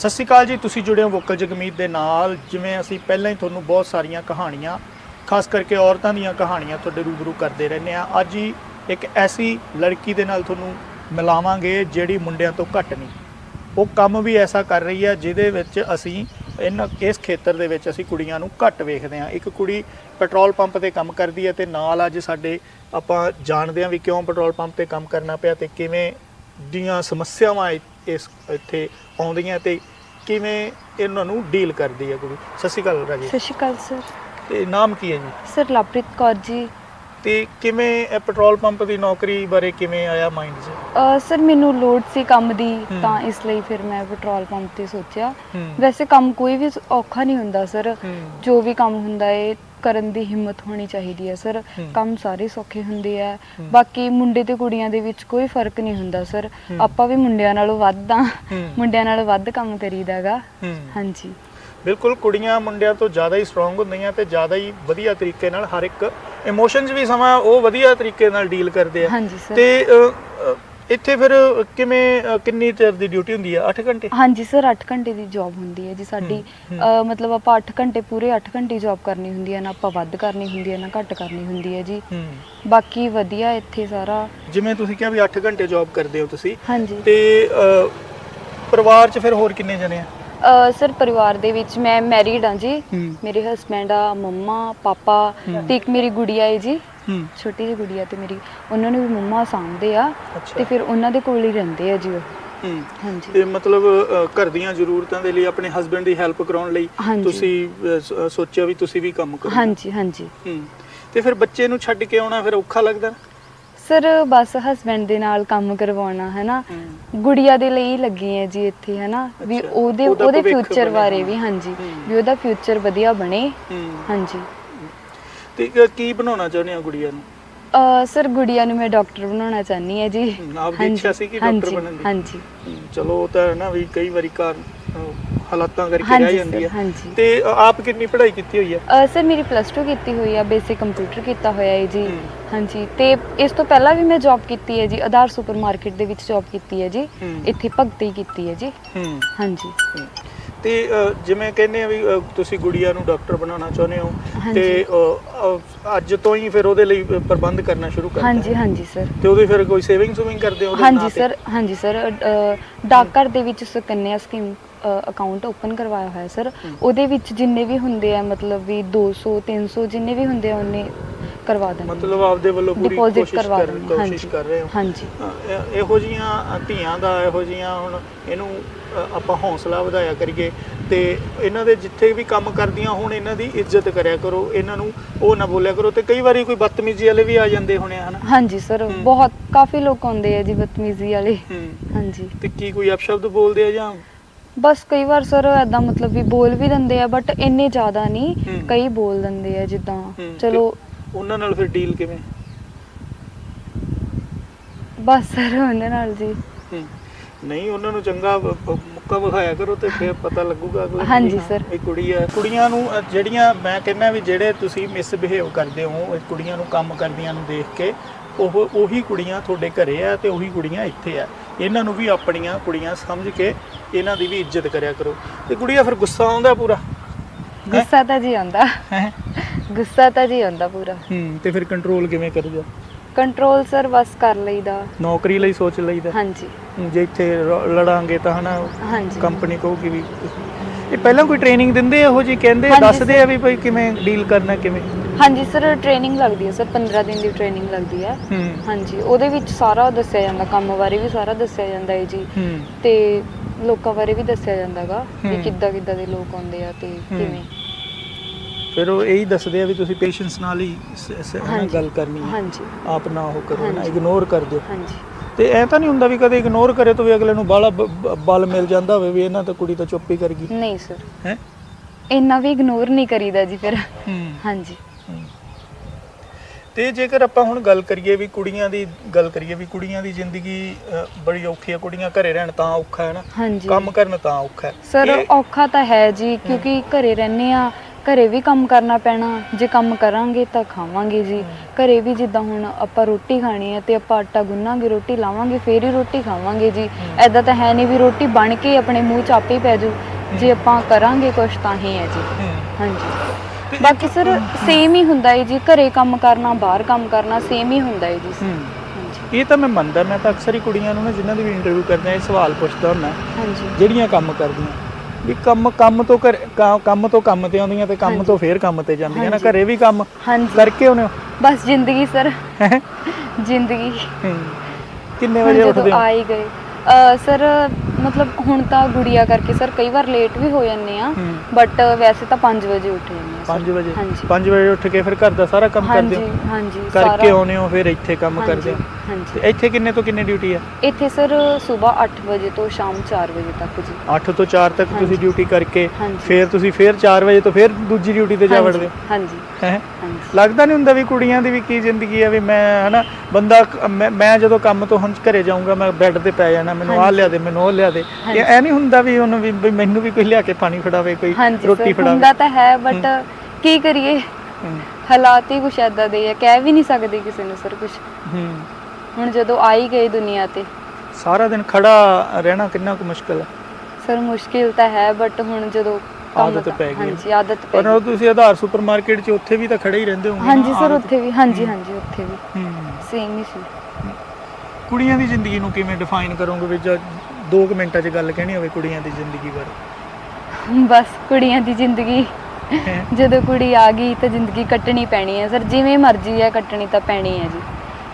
ਸਤਿ ਸ਼੍ਰੀ ਅਕਾਲ ਜੀ, ਤੁਸੀਂ ਜੁੜੇ ਹੋ ਵੋਕਲ ਜਗਮੀਤ ਦੇ ਨਾਲ। ਜਿਵੇਂ ਅਸੀਂ ਪਹਿਲਾਂ ਹੀ ਤੁਹਾਨੂੰ ਬਹੁਤ ਸਾਰੀਆਂ ਕਹਾਣੀਆਂ, ਖਾਸ ਕਰਕੇ ਔਰਤਾਂ ਦੀਆਂ ਕਹਾਣੀਆਂ ਤੁਹਾਡੇ ਰੂਬਰੂ ਕਰਦੇ ਰਹਿੰਦੇ ਆ ਅੱਜ ਹੀ ਇੱਕ ਐਸੀ ਲੜਕੀ ਦੇ ਨਾਲ ਤੁਹਾਨੂੰ ਮਿਲਾਵਾਂਗੇ ਜਿਹੜੀ ਮੁੰਡਿਆਂ ਤੋਂ ਘੱਟ ਨਹੀਂ। ਉਹ ਕੰਮ ਵੀ ਐਸਾ ਕਰ ਰਹੀ ਹੈ, ਜਿਹਦੇ ਵਿੱਚ ਅਸੀਂ ਇਹਨਾਂ, ਇਸ ਖੇਤਰ ਦੇ ਵਿੱਚ ਅਸੀਂ ਕੁੜੀਆਂ ਨੂੰ ਘੱਟ ਵੇਖਦੇ ਹਾਂ। ਇੱਕ ਕੁੜੀ ਪੈਟਰੋਲ ਪੰਪ ਤੇ ਕੰਮ ਕਰਦੀ ਹੈ ਤੇ ਨਾਲ ਅੱਜ ਸਾਡੇ ਆਪਾਂ ਜਾਣਦੇ ਹਾਂ ਵੀ ਕਿਉਂ ਪੈਟਰੋਲ ਪੰਪ ਤੇ ਕੰਮ ਕਰਨਾ ਪਿਆ ਤੇ ਕਿਵੇਂ ਦੀਆਂ ਸਮੱਸਿਆਵਾਂ ਇ- ਇਸ ਇੱਥੇ ਆਉਂਦੀਆਂ ਤੇ ਕਿਵੇਂ ਇਹਨਾਂ ਨੂੰ ਡੀਲ ਕਰਦੀ ਹੈ ਕੁੜੀ ਸਤਿ ਸ਼੍ਰੀ ਅਕਾਲ ਰਾਜੀ। ਸਤਿ ਸ਼੍ਰੀ ਅਕਾਲ ਸਰ। ਤੇ ਨਾਮ ਕੀ ਹੈ ਜੀ? ਸਰ ਲਵਪ੍ਰੀਤ ਕੌਰ ਜੀ। ਤੇ ਕਿਵੇਂ ਇਹ ਪੈਟਰੋਲ ਪੰਪ ਦੀ ਨੌਕਰੀ ਬਾਰੇ ਕਿਵੇਂ ਆਇਆ ਮਾਈਂਡ 'ਚ? ਸਰ ਮੈਨੂੰ ਲੋਡ ਸੀ ਕੰਮ ਦੀ ਹਮ। ਤਾਂ ਇਸ ਲਈ ਫਿਰ ਮੈਂ ਪੈਟਰੋਲ ਪੰਪ ਤੇ ਸੋਚਿਆ। ਵੈਸੇ ਕੰਮ ਕੋਈ ਵੀ ਔਖਾ ਨਹੀਂ ਹੁੰਦਾ ਸਰ। ਜੋ ਵੀ ਕੰਮ ਹੁੰਦਾ ਹੈ ਕਰਨ ਦੀ ਹਿੰਮਤ ਹੋਣੀ ਚਾਹੀਦੀ ਹੈ ਸਰ। ਹਮ। ਕੰਮ ਸਾਰੇ ਸੌਖੇ ਹੁੰਦੇ ਆ। ਹਮ। ਬਾਕੀ ਮੁੰਡੇ ਤੇ ਕੁੜੀਆਂ ਦੇ ਵਿੱਚ ਕੋਈ ਫ਼ਰਕ ਨਹੀਂ ਹੁੰਦਾ ਸਰ। ਹਮ। ਆਪਾਂ ਵੀ ਮੁੰਡਿਆਂ ਨਾਲੋਂ ਵੱਧ ਆ। ਹੂੰ। ਮੁੰਡਿਆਂ ਨਾਲੋਂ ਵੱਧ ਕੰਮ ਕਰੀਦਾਗਾ ਹਾਂਜੀ। ਬਿਲਕੁਲ ਕੁੜੀਆਂ ਮੁੰਡਿਆਂ ਤੋਂ ਜ਼ਿਆਦਾ ਹੀ ਸਟਰੋਂਗ ਹੁੰਦੀਆਂ ਤੇ ਜ਼ਿਆਦਾ ਹੀ ਵਧੀਆ ਤਰੀਕੇ ਨਾਲ ਹਰ ਇੱਕ ਇਮੋਸ਼ਨਸ ਵੀ ਸਮਾਂ ਉਹ ਵਧੀਆ ਤਰੀਕੇ ਨਾਲ ਡੀਲ ਕਰਦੇ ਆ। ਹਾਂਜੀ ਸਰ ਤੇ ਅ, ਅ, ਇੱਥੇ ਫਿਰ ਕਿਵੇਂ ਅ, ਕਿੰਨੀ ਚਿਰ ਦੀ ਡਿਊਟੀ ਹੁੰਦੀ ਆ? 8 ਘੰਟੇ? ਹਾਂਜੀ ਸਰ 8 ਘੰਟੇ ਦੀ ਜੌਬ ਹੁੰਦੀ ਹੈ ਜੀ ਸਾਡੀ। ਅਹ ਮਤਲਬ ਆਪਾਂ 8 ਘੰਟੇ ਪੂਰੇ 8 ਘੰਟੇ ਜੌਬ ਕਰਨੀ ਹੁੰਦੀ ਹੈ। ਨਾ ਆਪਾਂ ਵੱਧ ਕਰਨੀ ਹੁੰਦੀ ਹੈ ਨਾ ਘੱਟ ਕਰਨੀ ਹੁੰਦੀ ਹੈ ਜੀ। ਹੂੰ। ਬਾਕੀ ਵਧੀਆ ਇੱਥੇ ਸਾਰਾ। ਜਿਵੇਂ ਤੁਸੀਂ ਕਿਹਾ ਵੀ 8 ਘੰਟੇ ਜੌਬ ਕਰਦੇ ਹੋ ਤੁਸੀਂ। ਹਾਂਜੀ। ਤੇ ਅ, ਪਰਿਵਾਰ 'ਚ ਫਿਰ ਹੋਰ ਕਿੰਨੇ ਜਣੇ ਆ? ਸਰ ਪਰਿਵਾਰ ਦੇ ਵਿੱਚ ਮੈਂ ਮੈਰਿਡ ਹਾਂ ਜੀ। ਹੂੰ। ਮੇਰੇ ਹਸਬੈਂਡ ਆ ਮੰਮਾ ਪਾਪਾ। ਤੇ ਇੱਕ ਮੇਰੀ ਗੁੜੀਆ ਹੈ ਜੀ। ਹੂੰ। ਛੋਟੀ ਜਿਹੀ ਗੁੜੀਆ ਤੇ ਮੇਰੀ। ਉਹਨਾਂ ਨੂੰ ਵੀ ਮੰਮਾ ਸਾਂਭਦੇ ਆ ਅੱਛਾ। ਤੇ ਫਿਰ ਉਹਨਾਂ ਦੇ ਕੋਲ ਹੀ ਰਹਿੰਦੇ ਆ ਜੀ ਉਹ। ਹੂੰ। ਹਾਂਜੀ। ਤੇ ਮਤਲਬ ਅ, ਘਰ ਦੀਆਂ ਜ਼ਰੂਰਤਾਂ ਦੇ ਲਈ ਆਪਣੇ ਹਸਬੰਡ ਦੀ ਹੈਲਪ ਕਰਾਉਣ ਲਈ ਹਾਂਜੀ। ਤੁਸੀਂ ਅ, ਸ- ਸੋਚਿਆ ਵੀ ਤੁਸੀਂ ਵੀ ਕੰਮ ਕਰੋ ਹਾਂਜੀ ਹਾਂਜੀ। ਹੂੰ। ਤੇ ਫਿਰ ਬੱਚੇ ਨੂੰ ਛੱਡ ਕੇ ਆਉਣਾ ਫਿਰ ਔਖਾ ਲੱਗਦਾ? ਸਰ ਬਸ ਹਸਬੈਂਡ ਦੇ ਨਾਲ ਕੰਮ ਕਰਵਾਉਣਾ ਹੈ। ਨਾ ਗੁੜੀਆ ਦੇ ਲਈ ਲੱਗੀ ਹੈ ਜੀ ਇੱਥੇ ਹੈ ਨਾ ਵੀ ਉਹਦੇ ਉਹਦਾ ਫਿਊਚਰ ਬਾਰੇ। ਵੀ ਹਾਂਜੀ। ਵੀ ਉਹਦਾ ਫਿਊਚਰ ਵਧੀਆ ਬਣੇ। ਹਾਂਜੀ। ਤੇ ਕ- ਕੀ ਬਣਾਉਣਾ ਚਾਹੁੰਦੇ ਆ ਗੁੜੀਆ ਨੂੰ? ਸਰ ਗੁੜੀਆ ਨੂੰ ਮੈਂ ਡਾਕਟਰ ਬਣਾਉਣਾ ਚਾਹਨੀ ਹੈ ਜੀ। ਹੂੰ, ਆਪਦੀ ਹਾਂਜੀ, ਇੱਛਾ ਸੀ ਕਿ ਡਾਕਟਰ ਬਣਨ ਦੀ? ਹਾਂਜੀ। ਚਲੋ ਤਾਂ ਨਾ ਵੀ ਕਈ ਵਾਰੀ ਕਾਰ ਹਾਲਾਤਾਂ ਕਰਕੇ ਰਹਿ ਹਾਂਜੀ ਜਾਂਦੀ ਸਰ ਆ ਹਾਂਜੀ ਤੇ ਅ, ਆਪ ਕਿੰਨੀ ਪੜ੍ਹਾਈ ਕੀਤੀ ਹੋਈ ਅਹ ਸਰ ਮੇਰੀ ਪਲੱਸ 2 ਕੀਤੀ ਹੋਈ ਆ ਬੇਸਿਕ ਕੰਪਿਊਟਰ ਕੀਤਾ ਹੋਇਆ ਹੈ ਜੀ ਹੂੰ। ਹਾਂਜੀ ਤੇ ਇਸ ਤੋਂ ਪਹਿਲਾਂ ਵੀ ਮੈਂ ਜੌਬ ਕੀਤੀ ਹੈ ਜੀ ਆਧਾਰ ਸੁਪਰਮਾਰਕਟ ਦੇ ਵਿੱਚ ਜੌਬ ਕੀਤੀ ਹੈ ਜੀ ਹੂੰ। ਇੱਥੇ ਭਗਤੀ ਕੀਤੀ ਹੈ ਜੀ ਹੂੰ ਹਾਂਜੀ ਹੂੰ। ਤੇ ਅ, ਜਿਵੇਂ ਕਹਿੰਦੇ ਆ ਵੀ ਅ, ਤੁਸੀਂ ਗੁੜੀਆ ਨੂੰ ਡਾਕਟਰ ਬਣਾਉਣਾ ਚਾਹੁੰਦੇ ਹੋ ਹਾਂਜੀ। ਤੇ ਅ, ਅ, ਅੱਜ ਤੋਂ ਹੀ ਫਿਰ ਉਹਦੇ ਲਈ ਪ੍ਰਬੰਧ ਕਰਨਾ ਸ਼ੁਰੂ ਕਰ ਹਾਂਜੀ ਹਾਂਜੀ ਸਰ ਤੇ ਉਹਦੇ ਫਿਰ ਕੋਈ ਸੇਵਿੰਗ ਸੁਵਿੰਗ ਕਰਦੇ ਹੋ ਉਹਦੇ ਹਾਂਜੀ ਨਾਂ ਤੇ? ਸਰ ਹਾਂਜੀ ਸਰ ਅ, ਡਾਕਘਰ ਦੇ ਵਿੱਚ ਸੁਕੰਨਿਆ ਸਕੀਮ ਅਕਾਊਂਟ ਓਪਨ ਕਰਵਾਇਆ ਹੋਇਆ ਸਰ। ਉਹਦੇ ਵਿੱਚ ਜਿੰਨੇ ਵੀ ਹੁੰਦੇ ਆ ਮਤਲਬ ਵੀ 200 300 ਜਿੰਨੇ ਵੀ ਹੁੰਦੇ ਆ ਉਹਨੇ ਕਰਵਾ ਦੇਣੇ। ਮਤਲਬ ਆਪਦੇ ਵੱਲੋਂ ਪੂਰੀ ਕੋਸ਼ਿਸ਼ ਕਰ ਦਿੰਦੇ, ਕੋਸ਼ਿਸ਼ ਹਾਂਜੀ। ਕਰ ਰਹੇ ਹੋ? ਹਾਂਜੀ। ਅ, ਇਹ- ਜੀਆਂ ਧੀਆਂ ਦਾ ਇਹੋ ਜੀਆਂ ਹੁਣ ਇਹਨੂੰ ਆਪਾਂ ਹੌਸਲਾ ਵਧਾਇਆ ਕਰੀਏ ਤੇ ਇਹਨਾਂ ਦੇ ਜਿੱਥੇ ਵੀ ਕੰਮ ਕਰਦੀਆਂ ਹੁਣ ਇਹਨਾਂ ਦੀ ਇੱਜ਼ਤ ਕਰਿਆ ਕਰੋ ਇਹਨਾਂ ਨੂੰ ਉਹ ਨਾ ਬੋਲਿਆ ਕਰੋ ਤੇ ਕਈ ਵਾਰੀ ਕੋਈ ਬਦਤਮੀਜ਼ੀ ਵਾਲੇ ਵੀ ਆ ਜਾਂਦੇ ਹੋਣੇ ਹਨਾ? ਹਾਂਜੀ ਸਰ। ਬਹੁਤ ਕਾਫੀ ਲੋਕ ਆਉਂਦੇ ਆ ਜੀ ਬਦਤਮੀਜ਼ੀ ਵਾਲੇ। ਹਾਂਜੀ। ਤੇ ਕੀ ਕੋਈ ਅਪਸ਼ਬਦ ਬੋਲਦੇ ਆ ਜਾਂ ਬਸ ਕਈ ਵਾਰ ਸਰ ਐਦਾਂ ਮਤਲਬ ਵੀ ਬੋਲ ਵੀ ਦਿੰਦੇ ਆ ਬਟ ਇੰਨੇ ਜ਼ਿਆਦਾ ਨਹੀਂ ਹੂੰ। ਕਈ ਬੋਲ ਦਿੰਦੇ ਆ ਜਿੱਦਾਂ ਹੂੰ, ਚਲੋ ਉਹਨਾਂ ਨਾਲ ਫਿਰ ਡੀਲ ਕਿਵੇਂ ਬਸ ਸਰ ਉਹਨਾਂ ਨਾਲ ਜੀ ਹੂੰ। ਨਹੀਂ ਉਹਨਾਂ ਨੂੰ ਚੰਗਾ ਮੁੱਕਾ ਵਿਖਾਇਆ ਕਰੋ ਤੇ ਫਿਰ ਪਤਾ ਲੱਗੂਗਾ ਅਗਲੇ ਨੂੰ ਵੀ ਹਾਂਜੀ ਹਾਂ, ਸਰ। ਇਹ ਕੁੜੀ ਆ ਕੁੜੀਆਂ ਨੂੰ ਅ, ਜਿਹੜੀਆਂ ਮੈਂ ਕਹਿੰਦਾ ਵੀ ਜਿਹੜੇ ਤੁਸੀਂ ਮਿਸਬਿਹੇਵ ਕਰਦੇ ਹੋ ਇਹ ਕੁੜੀਆਂ ਨੂੰ ਕੰਮ ਕਰਦੀਆਂ ਨੂੰ ਦੇਖ ਕੇ ਉਹ ਉਹੀ ਕੁੜੀਆਂ ਤੁਹਾਡੇ ਘਰੇ ਆ ਤੇ ਉਹੀ ਕੁੜੀਆਂ ਇੱਥੇ ਆ ਇਹਨਾਂ ਨੂੰ ਵੀ ਆਪਣੀਆਂ ਕੁੜੀਆਂ ਸਮਝ ਕੇ ਇਹਨਾਂ ਦੀ ਵੀ ਇੱਜ਼ਤ ਕਰਿਆ ਕਰੋ। ਤੇ ਕੁੜੀਆਂ ਫਿਰ ਗੁੱਸਾ ਆਉਂਦਾ ਪੂਰਾ? ਗੁੱਸਾ ਤਾਂ ਜੀ ਆਉਂਦਾ। ਹੈ? ਗੁੱਸਾ ਤਾਂ ਜੀ ਆਉਂਦਾ ਪੂਰਾ। ਹੂੰ ਤੇ ਫਿਰ ਕੰਟਰੋਲ ਕਿਵੇਂ ਕਰੂਗਾ? ਕੰਟਰੋਲ ਸਰ ਬਸ ਕਰ ਲਈਦਾ। ਨੌਕਰੀ ਲਈ ਸੋਚ ਲਈਦਾ? ਹਾਂਜੀ। ਜੇ ਇੱਥੇ ਲੜਾਂਗੇ ਤਾਂ ਹਨਾ ਹਾਂਜੀ। ਕੰਪਨੀ ਕਹੂਗੀ ਵੀ ਇਹ ਪਹਿਲਾਂ ਕੋਈ ਟ੍ਰੇਨਿੰਗ ਦਿੰਦੇ ਆ ਇਹੋ ਜੀ ਕਹਿੰਦੇ ਹਾਂਜੀ ਦੱਸਦੇ ਆ ਵੀ ਭਾਈ ਕਿਵੇਂ ਡੀਲ ਕਰਨਾ ਕਿਵੇਂ? ਹਾਂਜੀ ਸਰ ਟ੍ਰੇਨਿੰਗ ਲੱਗਦੀ ਹੈ ਸਰ 15 ਦਿਨ ਦੀ ਟ੍ਰੇਨਿੰਗ ਲੱਗਦੀ ਹੈ ਹੂੰ। ਹਾਂਜੀ ਉਹਦੇ ਵਿੱਚ ਸਾਰਾ ਦੱਸਿਆ ਜਾਂਦਾ ਕੰਮ ਬਾਰੇ ਵੀ ਸਾਰਾ ਦੱਸਿਆ ਜਾਂਦਾ ਹੈ ਜੀ। ਹੂੰ। ਤੇ ਲੋਕਾਂ ਬਾਰੇ ਵੀ ਦੱਸਿਆ ਜਾਂਦਾਗਾ ਵੀ ਹੂੰ। ਕਿੱਦਾਂ ਕਿੱਦਾਂ ਦੇ ਲੋਕ ਆਉਂਦੇ ਆ ਤੇ ਹੂੰ। ਕਿਵੇਂ। ਫਿਰ ਉਹ ਇਹੀ ਦੱਸਦੇ ਆ ਵੀ ਤੁਸੀਂ ਪੇਸ਼ੈਂਸ ਨਾਲ ਹੀ ਸ- ਸ- ਹਨਾ ਹਾਂਜੀ। ਗੱਲ ਕਰਨੀ ਹੈ ਹਾਂਜੀ। ਆਪ ਨਾ ਉਹ ਕਰੋ ਨਾ ਹਾਂਜੀ। ਇਗਨੋਰ ਕਰ ਦਿਓ। ਹਾਂਜੀ। ਤੇ ਐ ਤਾਂ ਨਹੀਂ ਹੁੰਦਾ ਵੀ ਕਦੇ ਇਗਨੋਰ ਕਰੇ ਤਾਂ ਵੀ ਅਗਲੇ ਨੂੰ ਬਾਲਾ ਬਲ ਮਿਲ ਜਾਂਦਾ ਹੋਵੇ ਵੀ ਇਹਨਾਂ ਤਾਂ ਕੁੜੀ ਤਾਂ ਚੁੱਪ ਹੀ ਕਰ ਗਈ। ਨਹੀਂ ਸਰ ਹੈ? ਇੰਨਾ ਵੀ ਇਗਨੋਰ ਨਹੀਂ ਕਰੀਦਾ ਜੀ ਫਿਰ। ਹਾਂਜੀ। ਤੇ ਜੇਕਰ ਆਪਾਂ ਹੁਣ ਗੱਲ ਕਰੀਏ ਵੀ ਕੁੜੀਆਂ ਦੀ ਗੱਲ ਕਰੀਏ ਵੀ ਕੁੜੀਆਂ ਦੀ ਜ਼ਿੰਦਗੀ ਬੜੀ ਔਖੀ ਹੈ ਕੁੜੀਆਂ ਘਰੇ ਰਹਿਣ ਤਾਂ ਔਖਾ ਹੈ ਨਾ। ਕੰਮ ਕਰਨ ਤਾਂ ਔਖਾ ਹੈ। ਸਰ ਔਖਾ ਤਾਂ ਹੈ ਜੀ ਕਿਉਂਕਿ ਘਰੇ ਰਹਿੰਦੇ ਆ ਘਰੇ ਵੀ ਕੰਮ ਕਰਨਾ ਪੈਣਾ ਜੇ ਕੰਮ ਕਰਾਂਗੇ ਤਾਂ ਖਾਵਾਂਗੇ ਜੀ। ਘਰੇ ਵੀ ਜਿੱਦਾਂ ਹੁਣ ਆਪਾਂ ਰੋਟੀ ਖਾਣੀ ਹੈ ਤੇ ਆਪਾਂ ਆਟਾ ਗੁੰਨਾਂਗੇ ਰੋਟੀ ਲਾਵਾਂਗੇ ਫੇਰ ਹੀ ਰੋਟੀ ਖਾਵਾਂਗੇ ਜੀ। ਐਦਾਂ ਤਾਂ ਹੈ ਨਹੀਂ ਵੀ ਰੋਟੀ ਬਣ ਕੇ ਆਪਣੇ ਮੂੰਹ 'ਚ ਆਪੇ ਪੈ ਜੂ ਜੇ ਆਪਾਂ ਕਰਾਂਗੇ ਕੁਛ ਤਾਂ ਹੀ ਹੈ ਜੀ। ਹਾਂਜੀ। ਬਾਕੀ ਸਰ ਸੇਮ ਹੀ ਹੁੰਦਾ ਹੈ ਜੀ ਘਰੇ ਕੰਮ ਕਰਨਾ ਬਾਹਰ ਕੰਮ ਕਰਨਾ ਸੇਮ ਹੀ ਹੁੰਦਾ ਹੈ ਜੀ। ਇਹ ਤਾਂ ਮੈਂ ਮੰਨਦਾ ਮੈਂ ਤਾਂ ਅਕਸਰ ਹੀ ਕੁੜੀਆਂ ਨੂੰ ਨਾ ਜਿਨ੍ਹਾਂ ਦੀ ਵੀ ਇੰਟਰਵਿਊ ਕਰਦੇ ਆ ਇਹ ਸਵਾਲ ਪੁੱਛਦਾ ਹੁੰਦਾ। ਹਾਂਜੀ। ਜਿਹੜੀਆਂ ਕੰਮ ਕਰਦੀਆਂ। ਵੀ ਕੰਮ ਕੰਮ ਤੋਂ ਘਰ ਕੰਮ ਤੋਂ ਕੰਮ ਤੇ ਆਉਂਦੀਆਂ ਤੇ ਕੰਮ ਹਾਂਜੀ। ਤੋਂ ਫੇਰ ਕੰਮ ਤੇ ਜਾਂਦੀਆਂ ਨਾ ਹਾਂਜੀ। ਘਰੇ ਵੀ ਕੰਮ ਹਾਂਜੀ। ਕਰਕੇ ਹੋ? ਬਸ ਜ਼ਿੰਦਗੀ ਸਰ? ਜ਼ਿੰਦਗੀ। ਕਿੰਨੇ ਵਜੇ ਉੱਠਦੇ ਹੋ? ਆਈ ਗਏ ਅ, ਸਰ ਮਤਲਬ ਹੁਣ ਤਾਂ ਗੁੜੀਆ ਕਰਕੇ ਸਰ ਕਈ ਵਾਰ ਲੇਟ ਵੀ ਹੋ ਜਾਂਦੇ ਆ। ਬਟ ਵੈਸੇ ਤਾਂ 5 ਵਜੇ ਉੱਠ ਜਾਂਦੇ ਆ 5 ਵਜੇ? ਹਾਂਜੀ। 5 ਵਜੇ ਉੱਠ ਕੇ ਫਿਰ ਘਰ ਦਾ ਸਾਰਾ ਕੰਮ ਕਰਦੇ ਹਾਂਜੀ ਹੋ ਹਾਂਜੀ ਕਰਕੇ ਆਉਂਦੇ ਹੋ ਫਿਰ ਇੱਥੇ ਕੰਮ ਹਾਂਜੀ, ਕਰਦੇ ਹੋ? ਹਾਂਜੀ। ਤੇ ਇੱਥੇ ਕਿੰਨੇ ਤੋਂ ਕਿੰਨੇ ਡਿਊਟੀ ਹੈ ਇੱਥੇ ਸਰ ਸਵੇਰ 8 ਵਜੇ ਤੋਂ ਸ਼ਾਮ 4 ਵਜੇ ਤੱਕ ਜੀ। 8 ਤੋਂ 4 ਤੱਕ ਤੁਸੀਂ। ਡਿਊਟੀ ਕਰਕੇ ਹਾਂਜੀ। ਫਿਰ ਤੁਸੀਂ ਫਿਰ 4 ਵਜੇ ਤੋਂ ਫਿਰ ਦੂਜੀ ਡਿਊਟੀ ਤੇ ਜਾ ਵੜਦੇ ਹੋ? ਹਾਂਜੀ ਹੈ? ਹਾਂਜੀ। ਲੱਗਦਾ ਨਹੀਂ ਹੁੰਦਾ ਵੀ ਕੁੜੀਆਂ ਦੀ ਵੀ ਕੀ ਜ਼ਿੰਦਗੀ ਹੈ ਵੀ ਮੈਂ ਹਨਾ ਬੰਦਾ ਕ- ਮੈਂ- ਮੈਂ ਜਦੋਂ ਕੰਮ ਤੋਂ ਹੁਣ ਘਰੇ ਜਾਊਂਗਾ ਮੈਂ ਬੈੱਡ ਤੇ ਪੈ ਜਾਣਾ ਮੈਨੂੰ ਆਹ ਹਾਂਜੀ। ਲਿਆ ਦੇ ਮੈਨੂੰ ਉਹ ਲਿਆ ਦੇ। ਹਾਂਜੀ। ਇਹ ਐ ਨਹੀਂ ਹੁੰਦਾ ਵੀ ਉਹਨੂੰ ਵੀ ਵੀ ਮੈਨੂੰ ਵੀ ਕੋਈ ਲਿਆ ਕੇ ਪਾਣੀ ਫੜਾਵੇ ਕੋਈ ਹਾਂਜੀ ਰੋਟੀ ਸਰ ਫੜਾਵੇ। ਹੁੰਦਾ ਤਾਂ ਹੈ ਬਟ ਕੀ ਕਰੀਏ? ਹੂੰ, ਹਾਲਾਤ ਹੀ ਕੁਛ ਐਦਾਂ ਦੇ ਆ ਕਹਿ ਵੀ ਨਹੀਂ ਸਕਦੇ ਕਿਸੇ ਨੂੰ ਸਰ ਕੁਛ। ਹੂੰ। ਹੁਣ ਜਦੋਂ ਆਈ ਗਈ ਦੁਨੀਆ ਤੇ। ਸਾਰਾ ਦਿਨ ਖੜਾ ਰਹਿਣਾ ਕਿੰਨਾ ਕੁ ਮੁਸ਼ਕਲ ਹੈ। ਸਰ ਮੁਸ਼ਕਿਲ ਤਾਂ ਹੈ ਬਟ ਹੁਣ ਜਦੋਂ ਕੰਮ ਆਦਤ ਪੈ ਗਈ ਹੈ। ਹਾਂਜੀ ਆਦਤ ਪੈ ਪਰ ਗਈ। ਉਹ ਤੁਸੀਂ ਆਧਾਰ ਸੁਪਰਮਾਰਕਟ 'ਚ ਉੱਥੇ ਵੀ ਤਾਂ ਖੜੇ ਹੀ ਰਹਿੰਦੇ ਹੋਗੇ ਹਾਂਜੀ ਸਰ ਉੱਥੇ ਵੀ ਹਾਂਜੀ ਹਾਂਜੀ ਉੱਥੇ ਵੀ। ਹੂੰ। ਸੇਮ ਹੀ ਸੀ। ਕੁੜੀਆਂ ਦੀ ਜ਼ਿੰਦਗੀ ਨੂੰ ਕਿਵੇਂ ਡਿਫਾਈਨ ਕਰੋਗੇ ਵੀ ਜਦ 2 ਮਿੰਟਾਂ 'ਚ ਗੱਲ ਕਹਿਣੀ ਹੋਵੇ ਕੁੜੀਆਂ ਦੀ ਜ਼ਿੰਦਗੀ ਬਾਰੇ? ਬਸ ਕੁੜੀਆਂ ਦੀ ਜ਼ਿੰਦਗੀ। ਹੈਂ? ਜਦੋਂ ਕੁੜੀ ਆ ਗਈ ਤਾਂ ਜ਼ਿੰਦਗੀ ਕੱਟਣੀ ਪੈਣੀ ਹੈ। ਸਰ ਜਿਵੇਂ ਮਰਜ਼ੀ ਹੈ ਕੱਟਣੀ ਤਾਂ ਪੈਣੀ ਹੈ ਜੀ।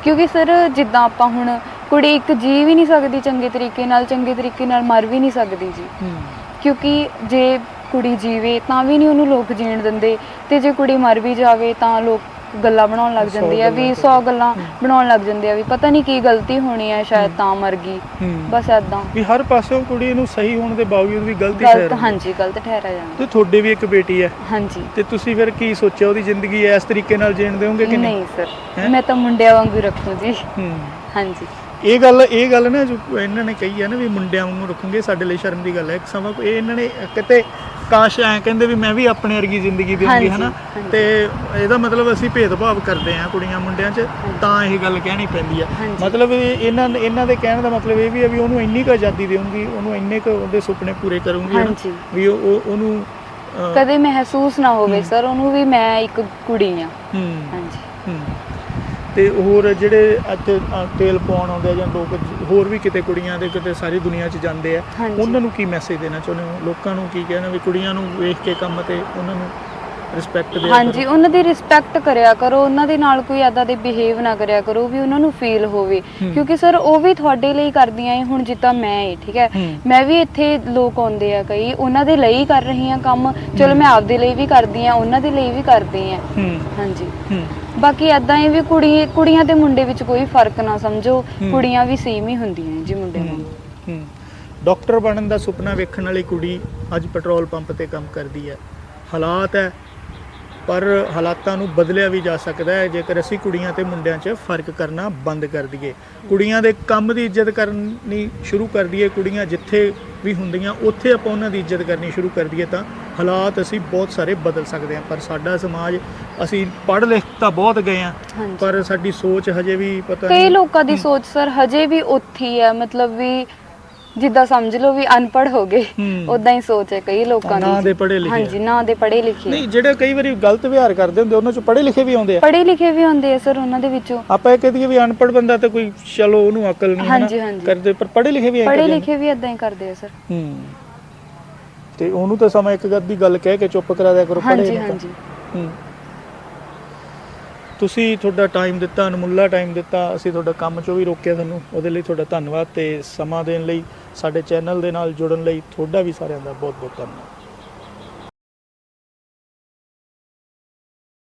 ਕਿਉਂਕਿ ਸਰ ਜਿੱਦਾਂ ਆਪਾਂ ਹੁਣ ਕੁੜੀ ਇੱਕ ਜੀ ਵੀ ਨਹੀਂ ਸਕਦੀ ਚੰਗੇ ਤਰੀਕੇ ਨਾਲ ਚੰਗੇ ਤਰੀਕੇ ਨਾਲ ਮਰ ਵੀ ਨਹੀਂ ਸਕਦੀ ਜੀ। ਕਿਉਂਕਿ ਜੇ ਕੁੜੀ ਜੀਵੇ ਤਾਂ ਵੀ ਨਹੀਂ ਉਹਨੂੰ ਲੋਕ ਜੀਣ ਦਿੰਦੇ ਤੇ ਜੇ ਕੁੜੀ ਮਰ ਵੀ ਜਾਵੇ ਤਾਂ ਲੋਕ ਗੱਲਾਂ ਬਣਾਉਣ ਲੱਗ ਜਾਂਦੇ ਆ ਵੀ ਗੱਲਾਂ 100 ਗੱਲਾਂ ਬਣਾਉਣ ਲੱਗ ਜਾਂਦੇ ਆ ਵੀ ਪਤਾ ਨਹੀਂ ਕੀ ਗਲਤੀ ਹੋਣੀ ਹੈ ਸ਼ਾਇਦ ਤਾਂ ਮਰ ਗਈ। ਹੂੰ। ਬਸ ਐਦਾਂ ਵੀ ਹਰ ਪਾਸਿਓਂ ਕੁੜੀ ਨੂੰ ਸਹੀ ਹੋਣ ਦੇ ਬਾਵਜੂਦ ਵੀ ਗਲਤੀ ਠਹਿਰ ਗਲਤ। ਹਾਂਜੀ ਗਲਤ ਠਹਿਰਾ ਜਾਂਦਾ। ਤੇ ਤੁਹਾਡੇ ਵੀ ਇੱਕ ਬੇਟੀ ਹੈ। ਹਾਂਜੀ। ਤੇ ਤੁਸੀਂ ਫਿਰ ਕੀ ਸੋਚਿਆ ਉਹਦੀ ਜ਼ਿੰਦਗੀ ਇਸ ਤਰੀਕੇ ਨਾਲ ਜੀਣ ਦਿਓਗੇ ਕਿ ਨਹੀਂ? ਹੈਂ? ਸਰ। ਮੈਂ ਤਾਂ ਮੁੰਡਿਆਂ ਵਾਂਗੂ ਰੱਖੂ ਜੀ। ਹੂੰ। ਹਾਂਜੀ। ਇਹ ਗੱਲ ਇਹ ਗੱਲ ਨਾ ਜੋ ਇਹਨਾਂ ਨੇ ਕਹੀ ਹੈ ਨਾ ਵੀ ਮੁੰਡਿਆਂ ਨੂੰ ਰੱਖੂਗੇ ਸਾਡੇ ਲਈ ਸ਼ਰਮ ਦੀ ਗੱਲ ਹੈ। ਇੱਕ ਸਮਾਂ ਇਹ ਇਹਨਾਂ ਨੇ ਕਿਤੇ ਕਾਸ਼ ਐ ਕਹਿੰਦੇ ਵੀ ਮੈਂ ਵੀ ਆਪਣੇ ਵਰਗੀ ਜ਼ਿੰਦਗੀ ਦੇਵਾਂਗੀ ਹਨਾ। ਤੇ ਇਹਦਾ ਮਤਲਬ ਅਸੀਂ ਭੇਦਭਾਵ ਕਰਦੇ ਆ ਕੁੜੀਆਂ ਮੁੰਡਿਆਂ 'ਚ ਤਾਂ ਇਹ ਗੱਲ ਕਹਿਣੀ ਪੈਂਦੀ ਆ। ਮਤਲਬ ਇਹ- ਇਹਨਾਂ ਇਹਨਾਂ ਦੇ ਕਹਿਣ ਦਾ ਮਤਲਬ ਇਹ ਵੀ ਹੈ ਵੀ ਉਹਨੂੰ ਇੰਨੀ ਕੁ ਆਜ਼ਾਦੀ ਦੇਵਾਂਗੀ ਉਹਨੂੰ ਇੰਨੇ ਕੁ ਉਹਦੇ ਸੁਪਨੇ ਪੂਰੇ ਕਰੂੰਗੀ। ਵੀ ਉਹ ਉਹ- ਉਹਨੂੰ ਕਦੇ ਮਹਿਸੂਸ ਨਾ ਹੋਵੇ ਸਰ ਉਹਨੂੰ ਵੀ ਮੈਂ ਇੱਕ ਕੁੜੀ ਆ ਹਾਂਜੀ। ਤੇ ਹੋਰ ਜਿਹੜੇ ਇੱਥੇ ਅ, ਤੇਲ ਪਾਉਣ ਆਉਂਦੇ ਆ ਜਾਂ ਲੋਕ ਹੋਰ ਵੀ ਕਿਤੇ ਕੁੜੀਆਂ ਦੇ ਕਿਤੇ ਸਾਰੀ ਦੁਨੀਆ 'ਚ ਜਾਂਦੇ ਆ ਹਾਂਜੀ। ਉਹਨਾਂ ਨੂੰ ਕੀ ਮੈਸੇਜ ਦੇਣਾ ਚਾਹੁੰਦੇ ਹੋ ਲੋਕਾਂ ਨੂੰ ਕੀ ਕਹਿਣਾ ਵੀ ਕੁੜੀਆਂ ਨੂੰ ਵੇਖ ਕੇ ਕੰਮ ਤੇ ਉਹਨਾਂ ਨੂੰ ਰਿਸਪੈਕਟ ਦੇ ਹਾਂਜੀ ਉਹਨਾਂ ਦੀ ਰਿਸਪੈਕਟ ਕਰਿਆ ਕਰੋ ਉਹਨਾਂ ਦੇ ਨਾਲ ਕੋਈ ਐਦਾ ਦੇ ਬਿਹੇਵ ਨਾ ਕਰਿਆ ਕਰੋ ਵੀ ਉਹਨਾਂ ਨੂੰ ਫੀਲ ਹੋਵੇ। ਕਿਉਂਕਿ ਸਰ ਉਹ ਵੀ ਤੁਹਾਡੇ ਲਈ ਕਰਦੀਆਂ ਏ ਹੁਣ ਜਿੱਦਾਂ ਮੈਂ ਏ ਠੀਕ ਹੈ। ਮੈਂ ਵੀ ਇੱਥੇ ਲੋਕ ਆਉਂਦੇ ਆ ਕਈ ਉਹਨਾਂ ਦੇ ਲਈ ਕਰ ਰਹੀ ਆ ਕੰਮ। ਚਲੋ ਮੈਂ ਆਪਦੇ ਲਈ ਵੀ ਕਰਦੀ ਆ ਉਹਨਾਂ ਦੇ ਲਈ ਵੀ ਕਰਦੀ ਆ। ਹਾਂਜੀ। ਬਾਕੀ ਐਦਾਂ ਹੀ ਵੀ ਕੁੜੀ ਕੁੜੀਆਂ ਤੇ ਮੁੰਡੇ ਵਿੱਚ ਕੋਈ ਫ਼ਰਕ ਨਾ ਸਮਝੋ। ਕੁੜੀਆਂ ਵੀ ਸੇਮ ਹੀ ਹੁੰਦੀਆਂ ਜੀ ਵਾਂਗੂ ਹੂੰ। ਡਾਕਟਰ ਬਣਨ ਦਾ ਸੁਪਨਾ ਵੇਖਣ ਵਾਲੀ ਕੁੜੀ ਅੱਜ ਪੈਟਰੋਲ ਪੰਪ ਤੇ ਕੰਮ ਕਰਦੀ ਹੈ। ਹਾਲਾਤ ਹੈ ਪਰ ਹਾਲਾਤਾਂ ਨੂੰ ਬਦਲਿਆ ਵੀ ਜਾ ਸਕਦਾ ਹੈ ਜੇਕਰ ਅਸੀਂ ਕੁੜੀਆਂ ਤੇ ਮੁੰਡਿਆਂ 'ਚ ਫ਼ਰਕ ਕਰਨਾ ਬੰਦ ਕਰ ਦਈਏ। ਕੁੜੀਆਂ ਦੇ ਕੰਮ ਦੀ ਇੱਜ਼ਤ ਕਰਨੀ ਸ਼ੁਰੂ ਕਰ ਦਈਏ ਕੁੜੀਆਂ ਜਿੱਥੇ ਵੀ ਹੁੰਦੀਆਂ ਉੱਥੇ ਆਪਾਂ ਉਹਨਾਂ ਦੀ ਇੱਜ਼ਤ ਕਰਨੀ ਸ਼ੁਰੂ ਕਰ ਦਈਏ ਤਾਂ ਹਾਲਾਤ ਅਸੀਂ ਬਹੁਤ ਸਾਰੇ ਬਦਲ ਸਕਦੇ ਹਾਂ। ਪਰ ਸਾਡਾ ਸਮਾਜ ਅਸੀਂ ਪੜ੍ਹ ਲਿਖ ਤਾਂ ਬਹੁਤ ਗਏ ਹਾਂਜੀ। ਪਰ ਸਾਡੀ ਸੋਚ ਹਜੇ ਵੀ ਪਤਾ ਕਈ ਨਹੀਂ। ਲੋਕਾਂ ਦੀ ਸੋਚ ਸਰ ਹਜੇ ਵੀ ਉੱਥੀ ਹੈ। ਮਤਲਬ ਵੀ ਜਿੱਦਾਂ ਸਮਝ ਲਓ ਵੀ ਅਨਪੜ੍ਹ ਹੋ ਗਏ ਹੂੰ। ਉਦਾਂ ਹੀ ਸੋਚ ਹੈ ਕਈ ਲੋਕਾਂ ਦੀ ਨਾਂ ਦੇ। ਪੜ੍ਹੇ ਲਿਖੇ। ਹਾਂਜੀ ਨਾਂ ਦੇ ਪੜ੍ਹੇ ਲਿਖੇ ਨਹੀਂ ਜਿਹੜੇ ਕਈ ਵਾਰੀ ਗਲਤ ਵਿਹਾਰ ਕਰਦੇ ਹੁੰਦੇ ਉਹਨਾਂ ਚ ਪੜ੍ਹੇ ਲਿਖੇ ਵੀ ਆਉਂਦੇ ਆ। ਪੜ੍ਹੇ ਲਿਖੇ ਵੀ ਹੁੰਦੇ ਆ ਸਰ ਉਹਨਾਂ ਦੇ ਵਿੱਚੋਂ। ਆਪਾਂ ਇਹ ਕਹਦੇ ਵੀ ਅਨਪੜ੍ਹ ਬੰਦਾ ਤੇ ਕੋਈ ਚਲੋ ਉਹਨੂੰ ਅਕਲ ਨਹੀਂ ਹਾਂਜੀ, ਹਨਾ? ਹਾਂਜੀ। ਕਰਦੇ ਪਰ ਪੜ੍ਹੇ ਲਿਖੇ ਵੀ ਐਂ ਪੜ੍ਹੇ ਕਰਦੇ ਲਿਖੇ ਵੀ ਇਦਾਂ ਹੀ ਕਰਦੇ ਆ ਸਰ। ਹੂੰ। ਤੇ ਉਹਨੂੰ ਤਾਂ ਸਮਾਂ ਇੱਕ ਗੱਦੀ ਗੱਲ ਕਹਿ ਕੇ ਚੁੱਪ ਕਰਾ ਦਿਆ ਕਰੋ ਪੜ੍ਹੇ ਹਾਂਜੀ ਤਾਂ। ਹਾਂਜੀ। ਹੂੰ। ਤੁਸੀਂ ਤੁਹਾਡਾ ਟਾਈਮ ਦਿੱਤਾ ਅਨਮੁੱਲਾ ਟਾਈਮ ਦਿੱਤਾ ਅਸੀਂ ਤੁਹਾਡਾ ਕੰਮ ਚੋਂ ਵੀ ਰੋਕਿਆ ਤੁਹਾਨੂੰ ਉਹਦੇ ਲਈ ਤੁਹਾਡਾ ਧੰਨਵਾਦ ਤੇ ਸਮਾਂ ਦੇਣ ਲਈ ਸਾਡੇ ਚੈਨਲ ਦੇ ਨਾਲ ਜੁੜਨ ਲਈ ਤੁਹਾਡਾ ਵੀ ਸਾਰਿਆਂ ਦਾ ਬਹੁਤ ਬਹੁਤ ਧੰਨਵਾਦ।